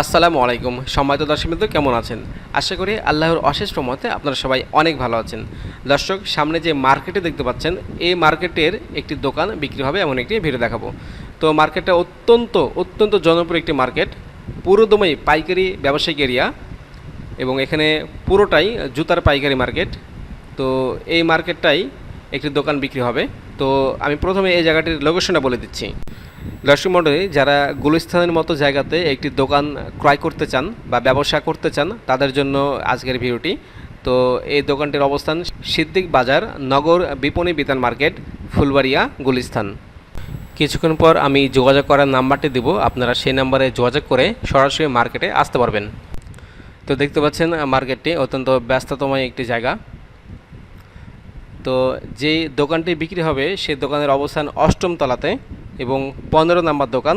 আসসালামু আলাইকুম। সম্মানিত দর্শকবৃন্দ, কেমন আছেন? আশা করি আল্লাহর অশেষ প্রমতে আপনারা সবাই অনেক ভালো আছেন। দর্শক, সামনে যে মার্কেটে দেখতে পাচ্ছেন, এই মার্কেটের একটি দোকান বিক্রি হবে, এমন একটি ভিডিও দেখাবো। তো মার্কেটটা অত্যন্ত অত্যন্ত জনপ্রিয় একটি মার্কেট। পুরোদমই পাইকারি ব্যবসায়িক এরিয়া এবং এখানে পুরোটাই জুতার পাইকারি মার্কেট। তো এই মার্কেটটাই একটি দোকান বিক্রি হবে। তো আমি প্রথমে এই জায়গাটির লোকেশনটা বলে দিচ্ছি। দর্শক মণ্ডলী যারা গুলিস্তানের মতো জায়গাতে একটি দোকান ক্রয় করতে চান বা ব্যবসা করতে চান, তাদের জন্য আজকের ভিডিওটি। তো এই দোকানটির অবস্থান সিদ্দিক বাজার, নগর বিপণী বিতান মার্কেট, ফুলবাড়িয়া, গুলিস্তান। কিছুক্ষণ পর আমি যোগাযোগ করার নাম্বারটি দেব। আপনারা সেই নাম্বারে যোগাযোগ করে সরাসরি মার্কেটে আসতে পারবেন। তো দেখতে পাচ্ছেন, মার্কেটটি অত্যন্ত ব্যস্ততময় একটি জায়গা। তো যেই দোকানটি বিক্রি হবে, সেই দোকানের অবস্থান অষ্টম তলাতে। এবং পনেরো নাম্বার দোকান।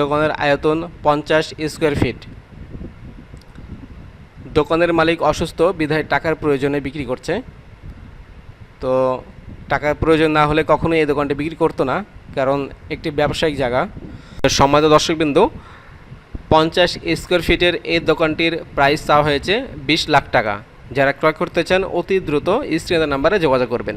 দোকানের আয়তন পঞ্চাশ স্কোয়ার ফিট। দোকানের মালিক অসুস্থ, বিধায় টাকার প্রয়োজনে বিক্রি করছে। তো টাকার প্রয়োজন না হলে কখনোই এই দোকানটি বিক্রি করতো না, কারণ একটি ব্যবসায়িক জায়গা। সম্মানিত দর্শকবিন্দু, পঞ্চাশ স্কোয়ার ফিটের এই দোকানটির প্রাইস চাওয়া হয়েছে বিশ লাখ টাকা। যারা ক্রয় করতে চান, অতি দ্রুত স্ক্রিনের নাম্বারে যোগাযোগ করবেন।